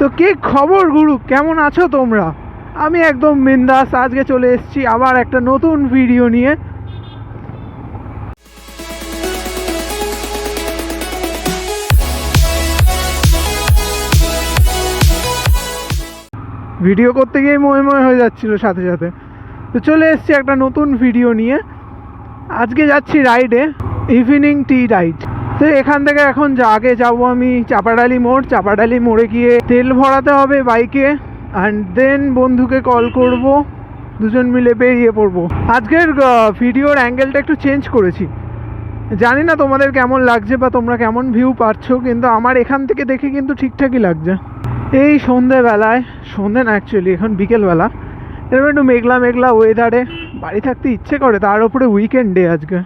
তো কি খবর গুরু? কেমন আছো তোমরা? আমি একদম বিন্দাস, আজকে চলে এসেছি আবার একটা নতুন ভিডিও নিয়ে। ভিডিও করতে গিয়ে ময় হয়ে যাচ্ছিল সাথে সাথে। তো চলে এসেছি একটা নতুন ভিডিও নিয়ে। আজকে যাচ্ছি রাইডে ইভিনিং টি রাইড তো এখান থেকে এখন যা আগে যাব আমি চাপাডালি মোড়। চাপাডালি মোড়ে গিয়ে তেল ভরাতে হবে বাইকে। অ্যান্ড দেন বন্ধুকে কল করব। দুজন মিলে বেরিয়ে পড়ব। আজকের ভিডিওর অ্যাঙ্গেলটা একটু চেঞ্জ করেছি। জানি না তোমাদের কেমন লাগছে বা তোমরা কেমন ভিউ পাচ্ছ, কিন্তু আমার এখান থেকে দেখে কিন্তু ঠিকঠাকই লাগছে। এই সন্ধেবেলায়, সন্ধে না অ্যাকচুয়ালি এখন বিকেলবেলা। এরকম একটু মেঘলা মেঘলা ওয়েদারে বাড়ি থাকতে ইচ্ছে করে, তার উপরে উইকেন্ডে আজকে।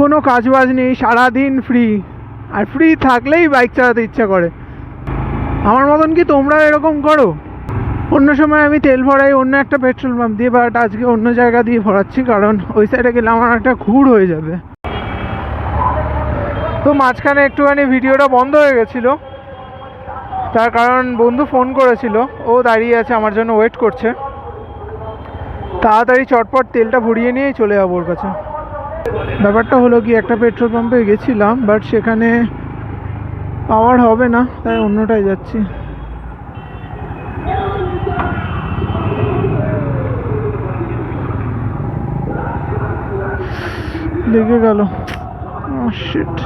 কোনো কাজ বাজ নেই, সারাদিন ফ্রি আর ফ্রি থাকলেই বাইক চালাতে ইচ্ছা করে। আমার মতন কি তোমরা এরকম করো? অন্য সময় আমি তেল ভরাই, অন্য একটা পেট্রোল পাম্প দিয়ে বাট আজকে অন্য জায়গা দিয়ে ভরাচ্ছি, কারণ ওই সাইডে গেলে আমার একটা ঘুর হয়ে যাবে। তো মাঝখানে একটুখানি ভিডিওটা বন্ধ হয়ে গেছিল। তার কারণ বন্ধু ফোন করেছিল, ও দাঁড়িয়ে আছে, আমার জন্য ওয়েট করছে। তাড়াতাড়ি চটপট তেলটা ভরিয়ে নিয়েই চলে যাব ওর কাছে। ব্যাপারটা হলো কি, একটা পেট্রোল পাম্পে গেছিলাম বাট সেখানে পাওয়ার হবে না, তাই অন্যটায় যাচ্ছি। লেগে গেল। শিট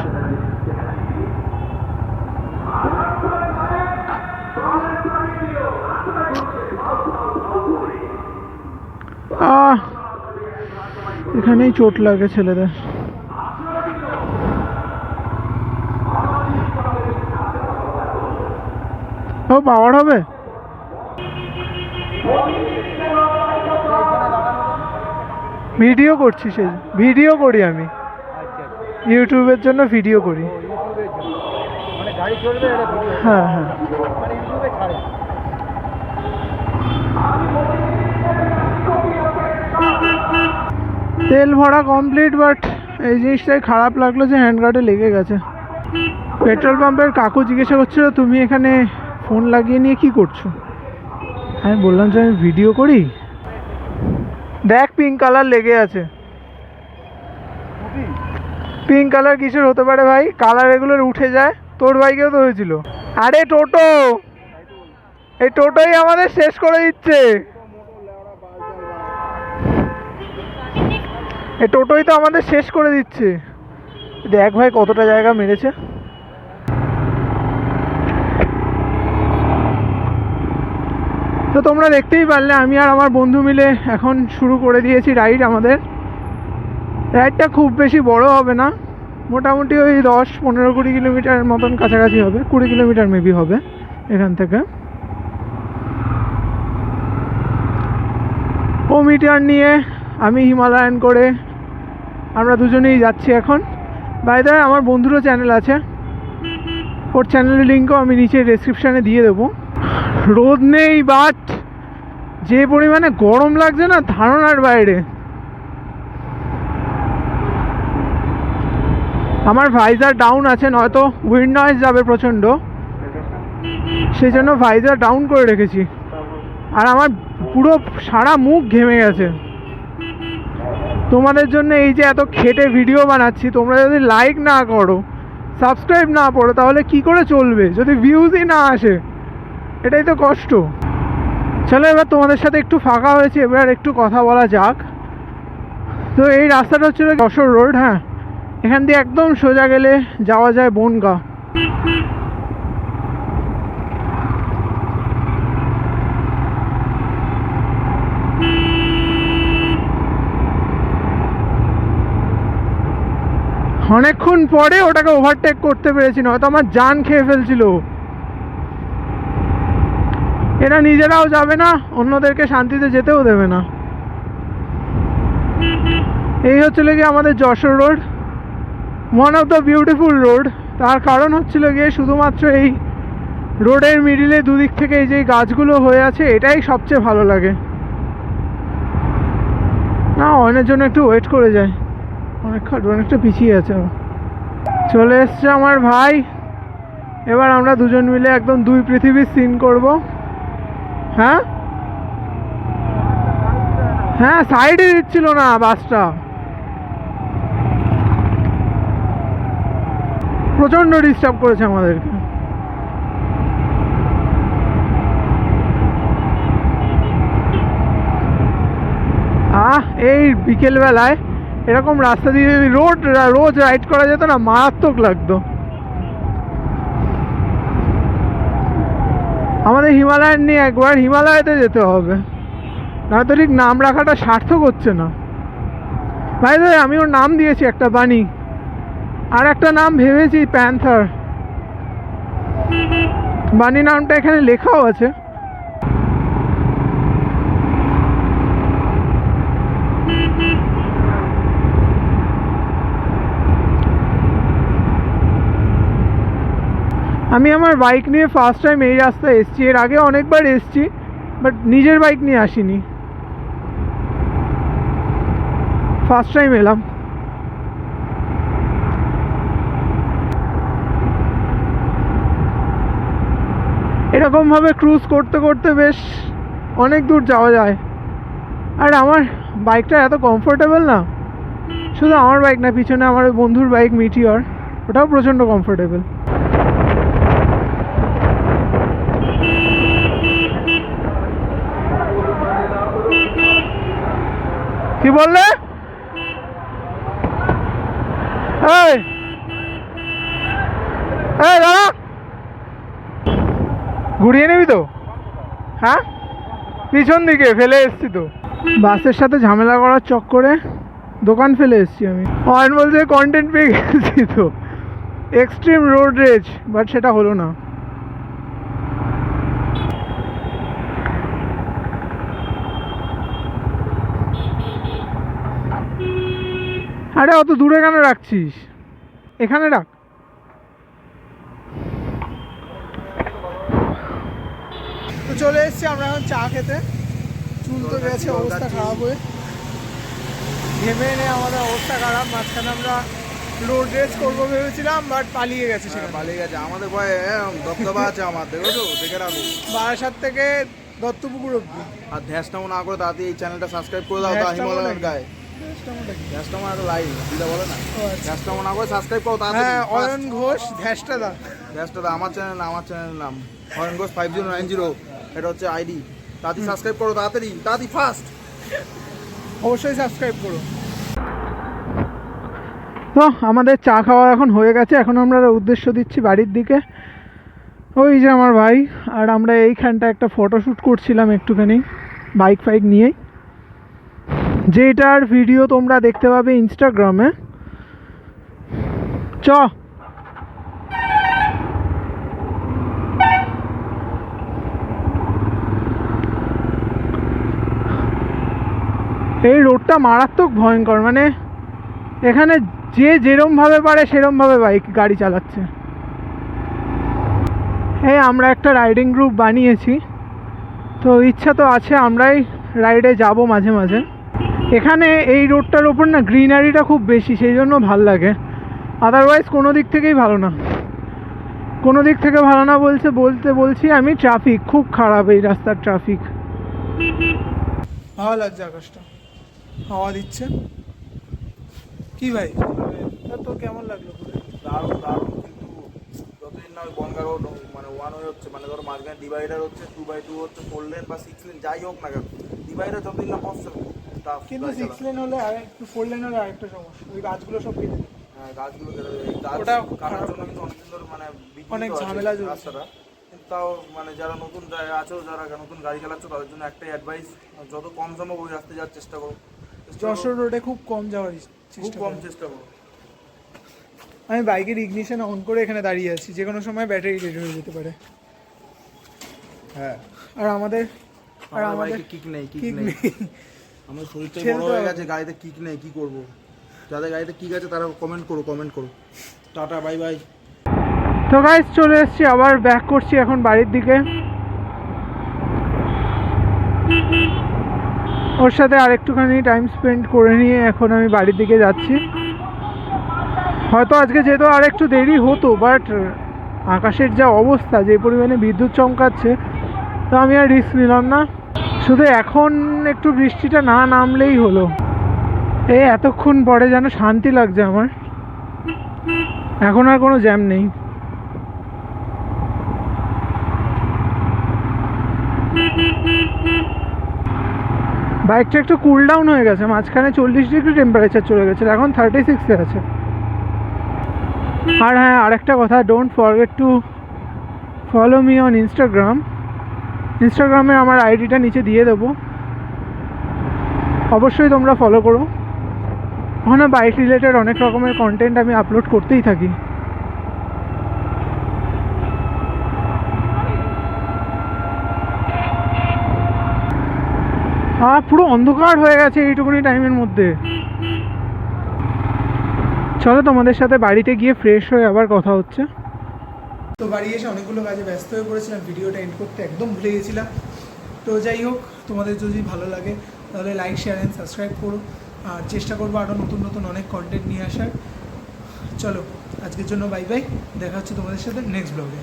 এখানেই চোট লাগে ছেলেদের। ও, পাওয়ার হবে? ভিডিও করছি সেই, ভিডিও করি আমি। ইউটিউবের জন্য ভিডিও করি। হ্যাঁ হ্যাঁ। তেল ভরা কমপ্লিট বাট এই জিনিসটাই খারাপ লাগল যে হ্যান্ড গার্ডে লেগে গেছে। পেট্রোল পাম্পের কাকু জিজ্ঞাসা করছিল, তুমি এখানে ফোন লাগিয়ে নিয়ে কি করছ? আমি বললাম যে, আমি ভিডিও করি। দেখ পিঙ্ক কালার লেগে আছে। পিঙ্ক কালার কিসের হতে পারে ভাই? কালার এগুলোর উঠে যায়। তোর বাইকেও তো হয়েছিল। আরে টোটো! এই টোটোই আমাদের শেষ করে দিচ্ছে। এই টোটোই তো আমাদের শেষ করে দিচ্ছে। দেখ ভাই কতটা জায়গা মেরেছে। তো তোমরা দেখতেই পারলে, আমি আর আমার বন্ধু মিলে এখন শুরু করে দিয়েছি রাইড আমাদের। রাইডটা খুব বেশি বড় হবে না, মোটামুটি ওই দশ, পনেরো, কুড়ি কিলোমিটার মতন কাছাকাছি হবে, কুড়ি কিলোমিটার মেবি হবে এখান থেকে। ও মিটার নিয়ে আমি হিমালয়ান করে আমরা দুজনেই যাচ্ছি এখন। বাইরে আমার বন্ধুরও চ্যানেল আছে। ওর চ্যানেলের লিঙ্কও আমি নিচে ডেসক্রিপশানে দিয়ে দেবো। রোদ নেই বাট যে পরিমাণে গরম লাগছে না, ধারণার বাইরে। আমার ভাইজার ডাউন আছে, নয়তো উইন্ড নয়েজ যাবে প্রচণ্ড। সেই জন্য ভাইজার ডাউন করে রেখেছি। আর আমার পুরো সারা মুখ ঘেমে গেছে। তোমাদের জন্য এই যে এত খেটে ভিডিও বানাচ্ছি, তোমরা যদি লাইক না করো সাবস্ক্রাইব না করো তাহলে কি করে চলবে? যদি ভিউজই না আসে, এটাই তো কষ্ট। চলো এবার তোমাদের সাথে একটু ফাঁকা হয়েছে, এবার একটু কথা বলা যাক। তো এই রাস্তাটা হচ্ছিল যশোর রোড হ্যাঁ? এখান দিয়ে একদম সোজা গেলে যাওয়া যায় বনগা। অনেকক্ষণ পরে ওটাকে ওভারটেক করতে পেরেছি নয়তো আমার জান খেয়ে ফেলছিল। এরা নিজেরাও যাবে না, অন্যদেরকে শান্তিতে যেতেও দেবে না। এই হচ্ছিল গিয়ে আমাদের Jessore road one of the beautiful road তার কারণ হচ্ছিল গিয়ে শুধুমাত্র এই রোডের মিডিলে দুদিক থেকে এই যে গাছগুলো হয়ে আছে, এটাই সবচেয়ে ভালো লাগে। না অনেক জন্য একটু ওয়েট করে যায় অনেক অনেকটা পিছিয়ে আছে। চলে এসছে আমার ভাই। এবার আমরা দুজন মিলে একদম দুই পৃথিবীর সিন করব। হ্যাঁ? হ্যাঁ সাইডে দিচ্ছিল না বাসটা। প্রচণ্ড ডিস্টার্ব করেছে আমাদেরকে। আহ, এই বিকেলবেলায় এরকম রাস্তা দিয়ে যদি রোড, রোজ রাইড করা যেত না, মারাত্মক লাগতো। আমাদের হিমালয়ান নিয়ে একবার হিমালয়াতে যেতে হবে। নয়তো ঠিক নাম রাখাটা সার্থক হচ্ছে না। ভাই দাদা আমি ওর নাম দিয়েছি একটা বাণী। আর একটা নাম ভেবেছি, প্যান্থার। বাণী নামটা এখানে লেখাও আছে। আমি আমার বাইক নিয়ে ফার্স্ট টাইম এই রাস্তায় এসেছি। এর আগে অনেকবার এসেছি বাট নিজের বাইক নিয়ে আসিনি। ফার্স্ট টাইম এলাম। এরকমভাবে ক্রুজ করতে করতে বেশ অনেক দূর যাওয়া যায়। আর আমার বাইকটা এত কমফোর্টেবল না। শুধু আমার বাইক না, পিছনে আমার বন্ধুর বাইক মিটিওর ওটাও প্রচণ্ড কমফোর্টেবল কি বললে? এই। এই দাঁড়া ঘুরিয়ে নিবি তো? হ্যাঁ? পিছন দিকে ফেলে এসছি তো। বাসের সাথে ঝামেলা করার চক্করে দোকান ফেলে এসছি আমি। অয়ন বলছে কন্টেন্ট পেয়ে গেছি তো। এক্সট্রিম রোড রেজ বাট সেটা হলো না। আরে অত দূরে কেন রাখছিস? এখানে রাখ। তো চলে এসেছি আমরা এখন চা খেতে। চুল তো গেছে অবস্থা খারাপ হয়ে। ঘেমে এনে আমাদের অবস্থা খারাপ মাঝখানে আমরা রোড রেস করব ভেবেছিলাম বাট পালিয়ে গেছে হ্যাঁ, সেখানে। পালিয়ে গেছে। আমাদের ভয়ে দপদপা আছে আমার দেখেছ দেখে রাখো। বারাসাত থেকে দত্তপুকুর অব্দি আর ধ্যাসটাও না করে তাড়াতাড়ি এই চ্যানেলটা সাবস্ক্রাইব করে দাও তা হিমালয়ের গায়ে। আচ্ছা। হ্যাঁ। অয়ন ঘোষ আমার চ্যানেল আমার চ্যানেলের নাম। Ayan Ghosh five zero nine zero এটা হচ্ছে আইডি তাড়াতাড়ি সাবস্ক্রাইব করো তাড়াতাড়ি তাড়াতাড়ি ফাস্ট অবশ্যই সাবস্ক্রাইব করো। তো আমাদের চা খাওয়া এখন হয়ে গেছে এখন আমরা উদ্দেশ্য দিচ্ছি বাড়ির দিকে। ওই যে আমার ভাই আর আমরা এইখানটা একটা ফটোশ্যুট করছিলাম একটুখানি বাইক ফাইক নিয়েই। যেটার ভিডিও তোমরা দেখতে পাবে ইনস্টাগ্রামে চ। এই রোডটা মারাত্মক ভয়ঙ্কর মানে এখানে যে যেরমভাবে পারে সেরমভাবে বাইক গাড়ি চালাচ্ছে। এই আমরা একটা রাইডিং গ্রুপ বানিয়েছি। তো ইচ্ছা তো আছে আমরাই রাইডে যাব মাঝে মাঝে। এখানে এই রোডটার ওপর না গ্রিনারিটা খুব বেশি সেই জন্য ভালো লাগে। আদারওয়াইজ কোনো দিক থেকেই ভালো না। কোনো দিক থেকে ভালো না বলছে বলতে বলছি আমি ট্রাফিক খুব খারাপ এই রাস্তার ট্রাফিক ভালো লাগছে আকাশটা। হাওয়া দিচ্ছে। কি ভাই? তোর কেমন লাগল দারুণ দারুণ কিন্তু যতদিন না ওই বনগা রোড মানে ওয়ান ওয়ে হচ্ছে মানে ধরো মাঝখানে ডিভাইডার হচ্ছে টু বাই টু হচ্ছে ফোর লেন বা সিক্স লেন যাই হোক না কেন ডিভাইডার যতদিন না পসিবল কিন্তু সিক্স লেন হলে আর একটু ফোর লেন হলে আরেকটা সমস্যা। ওই গাছগুলো সব কেটে দেবে। হ্যাঁ গাছগুলো কেটে দেবে। গাছ ওটা কাটার জন্য কিন্তু মানে অনেক ঝামেলা রাস্তাটা। তাও মানে যারা নতুন জায়গায় আছো যারা নতুন গাড়ি চালাচ্ছ তাদের জন্য একটাই অ্যাডভাইস যত কম সম্ভব ওই রাস্তায় যাওয়ার চেষ্টা করো। যশোর রোডে খুব কম যাওয়ার খুব কম চেষ্টা করো। আমি বাইকের ইগনিশন অন করে এখানে দাঁড়িয়ে আছি। যে কোনো সময় ব্যাটারি রেডি হয়ে যেতে পারে। হ্যাঁ। আর আমাদের আর আমাদের কিক নেই কিক নেই। আমার শরীরটা বড় হয়ে গেছে গাড়িতে কিক নেই কি করব? যাদের গাড়িতে কিক আছে তারা কমেন্ট করো কমেন্ট করো। টাটা বাই বাই তো গাইজ চলে এসেছি আবার ব্যাক করছি এখন বাড়ির দিকে। ওর সাথে আরেকটুখানি টাইম স্পেন্ড করে নিয়ে এখন আমি বাড়ির দিকে যাচ্ছি। হয়তো আজকে যেহেতু আর একটু দেরি হতো বাট আকাশের যা অবস্থা যে পরিমাণে বিদ্যুৎ চমকাচ্ছে তো আমি আর রিস্ক নিলাম না। শুধু এখন একটু বৃষ্টিটা না নামলেই হলো। এই এতক্ষণ পরে যেন শান্তি লাগছে আমার। এখন আর কোনো জ্যাম নেই। বাইকটা একটু কুল ডাউন হয়ে গেছে, মাঝখানে চল্লিশ ডিগ্রি টেম্পারেচার চলে গেছে এখন থার্টি সিক্সে আছে। আর হ্যাঁ আরেকটা কথা don't forget to follow me on Instagram ইনস্টাগ্রামে আমার আইডিটা নিচে দিয়ে দেবো। অবশ্যই তোমরা ফলো করো। ওখানে বাইক রিলেটেড অনেক রকমের কন্টেন্ট আমি আপলোড করতেই থাকি। পুরো অন্ধকার হয়ে গেছে এইটুকুনি টাইমের মধ্যে। চলো তোমাদের সাথে বাড়িতে গিয়ে ফ্রেশ হয়ে আবার কথা হচ্ছে। তো বাড়ি এসে অনেকগুলো কাজে ব্যস্ত হয়ে পড়েছিলাম, ভিডিওটা এন্ড করতে একদম ভুলে গেছিলাম। তো যাই হোক, তোমাদের যদি ভালো লাগে, তাহলে লাইক শেয়ার অ্যান্ড সাবস্ক্রাইব করো। আর চেষ্টা করব আরও নতুন নতুন অনেক কন্টেন্ট নিয়ে আসার। চলো, আজকের জন্য বাই বাই দেখা হচ্ছে তোমাদের সাথে নেক্সট ব্লগে